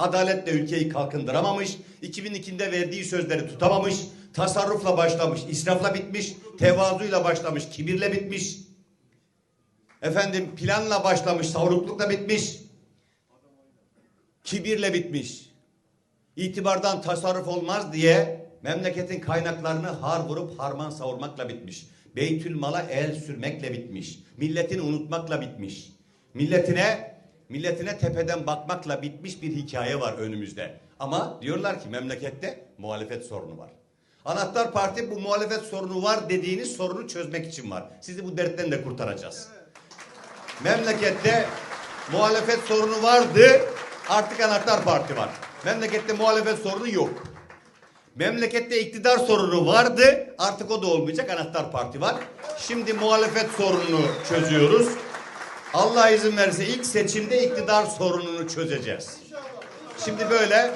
Adaletle ülkeyi kalkındıramamış. 2002'de verdiği sözleri tutamamış. Tasarrufla başlamış, israfla bitmiş. Tevazuyla başlamış, kibirle bitmiş. Efendim planla başlamış, savruklukla bitmiş. Kibirle bitmiş. İtibardan tasarruf olmaz diye memleketin kaynaklarını har vurup harman savurmakla bitmiş. Beytül mala el sürmekle bitmiş. Milletini unutmakla bitmiş. Milletine milletine tepeden bakmakla bitmiş bir hikaye var önümüzde. Ama diyorlar ki memlekette muhalefet sorunu var. Anahtar Parti bu muhalefet sorunu var dediğiniz sorunu çözmek için var. Sizi bu dertten de kurtaracağız. Memlekette muhalefet sorunu vardı. Artık anahtar parti var. Memlekette muhalefet sorunu yok. Memlekette iktidar sorunu vardı. Artık o da olmayacak. Anahtar parti var. Şimdi muhalefet sorununu çözüyoruz. Allah izin verirse ilk seçimde iktidar sorununu çözeceğiz. Şimdi böyle